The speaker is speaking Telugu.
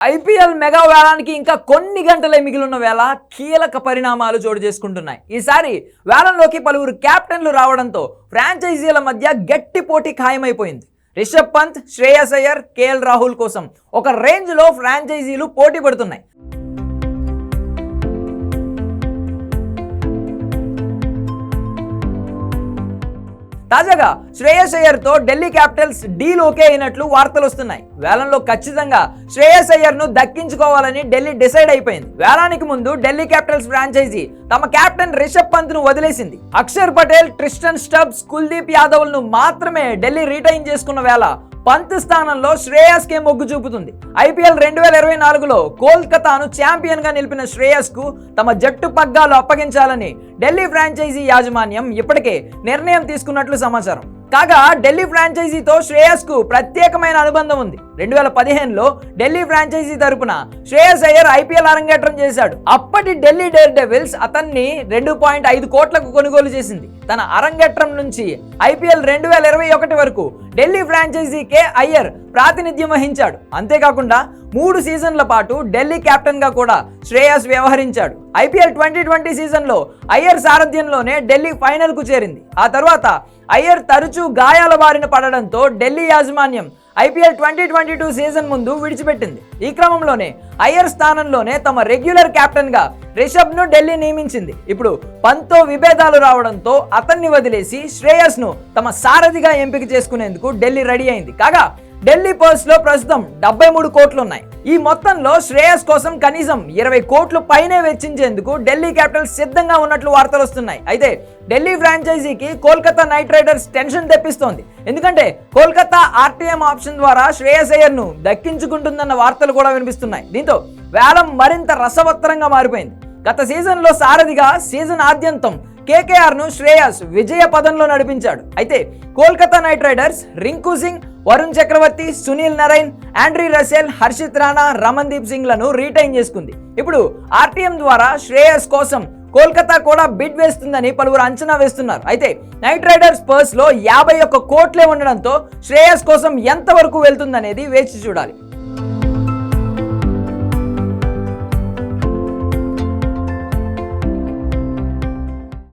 ఐపీఎల్ మెగా వేలానికి ఇంకా కొన్ని గంటలే మిగిలిన వేళ కీలక పరిణామాలు చోటు చేసుకుంటున్నాయి. ఈసారి వేలంలోకి పలువురు కెప్టెన్లు రావడంతో ఫ్రాంచైజీల మధ్య గట్టి పోటీ ఖాయమైపోయింది. రిషబ్ పంత్ శ్రేయస్ అయ్యర్ కేఎల్ రాహుల్ కోసం ఒక రేంజ్లో ఫ్రాంచైజీలు పోటీ పడుతున్నాయి. తాజాగా శ్రేయస్ అయ్యర్తో ఢిల్లీ క్యాపిటల్స్ డీల్ ఓకే అయినట్లు వార్తలు వస్తున్నాయి. వేలంలో ఖచ్చితంగా శ్రేయస్ అయ్యర్ను దక్కించుకోవాలని ఢిల్లీ డిసైడ్ అయిపోయింది. వేలానికి ముందు ఢిల్లీ క్యాపిటల్స్ ఫ్రాంచైజీ తమ కెప్టెన్ రిషబ్ పంత్ను వదిలేసింది. అక్షర్ పటేల్ ట్రిస్టన్ స్టబ్స్ కుల్దీప్ యాదవ్ను మాత్రమే ఢిల్లీ రీటైన్ చేసుకున్న వేళ పంత్ స్థానంలో శ్రేయస్ కే మొగ్గు చూపుతుంది. ఐపీఎల్ రెండు వేల ఇరవై నాలుగులో కోల్కతాను ఛాంపియన్గా నిలిపిన శ్రేయస్కు తమ జట్టు పగ్గాలు అప్పగించాలని ఢిల్లీ ఫ్రాంచైజీ యాజమాన్యం ఇప్పటికే నిర్ణయం తీసుకున్నట్లు సమాచారం. కాగా ఢిల్లీ ఫ్రాంచైజీతో శ్రేయస్కు ప్రత్యేకమైన అనుబంధం ఉంది. రెండు వేల పదిహేనులో ఢిల్లీ ఫ్రాంచైజీ తరపున శ్రేయస్ అయ్యర్ ఐపీఎల్ అరంగేట్రం చేశాడు. అప్పటి ఢిల్లీ డేర్ డెవిల్స్ అతన్ని రెండు పాయింట్ ఐదు కోట్లకు కొనుగోలు చేసింది. తన అరంగేట్రం నుంచి ఐపీఎల్ రెండు వేల ఇరవై ఒకటి వరకు ఢిల్లీ ఫ్రాంచైజీకే అయ్యర్ ప్రాతినిధ్యం వహించాడు. అంతేకాకుండా మూడు సీజన్ల పాటు ఢిల్లీ కెప్టెన్గా కూడా శ్రేయస్ వ్యవహరించాడు. ఐపీఎల్ ట్వంటీ ట్వంటీ సీజన్లో అయ్యర్ సారథ్యంలోనే ఢిల్లీ ఫైనల్కు చేరింది. ఆ తర్వాత అయ్యర్ తరచూ గాయాల బారిన పడడంతో ఢిల్లీ యాజమాన్యం IPL twenty twenty two season ముందు విడిచిపెట్టింది. ఈ క్రమంలోనే అయ్యర్ స్థానంలోనే తమ రెగ్యులర్ కెప్టెన్గా రిషబ్ను ఢిల్లీ నియమించింది. ఇప్పుడు పంతో విభేదాలు రావడంతో అతన్ని వదిలేసి శ్రేయస్ను తమ సారథిగా ఎంపిక చేసుకునేందుకు ఢిల్లీ రెడీ అయింది. కాగా ఢిల్లీ పర్స్లో ప్రస్తుతం డెబ్బై మూడు కోట్లు ఉన్నాయి ఈ మొత్తంలో శ్రేయస్ కోసం కనీసం ఇరవై కోట్లు పైనే వెచ్చించేందుకు ఢిల్లీ క్యాపిటల్స్ సిద్ధంగా ఉన్నట్లు వార్తలు వస్తున్నాయి. అయితే ఢిల్లీ ఫ్రాంచైజీకి కోల్కతా నైట్ రైడర్స్ టెన్షన్ తెప్పిస్తోంది. ఎందుకంటే కోల్కతా ఆర్టీఎం ఆప్షన్ ద్వారా శ్రేయస్ అయ్యర్ను దక్కించుకుంటుందన్న వార్తలు కూడా వినిపిస్తున్నాయి. దీంతో వేలం మరింత రసవత్తరంగా మారిపోయింది. గత సీజన్లో సారథిగా సీజన్ ఆద్యంతం కేకేఆర్ను శ్రేయస్ విజయ పదంలో నడిపించాడు. అయితే Kolkata Knight Riders Rinku Singh Varun Chakravarthy Sunil Narine Andre Russell Harshit Rana Ramandeep సింగ్లను retain చేసుకుంది. ఇప్పుడు ఆర్టీఎం ద్వారా శ్రేయస్ కోసం కోల్కతా కూడా బిడ్ వేస్తుందని పలువురు అంచనా వేస్తున్నారు. అయితే నైట్ రైడర్స్ పర్స్లో యాభై ఒక్క కోట్లే ఉండడంతో శ్రేయస్ కోసం ఎంతవరకు వెళ్తుందనేది వేచి చూడాలి.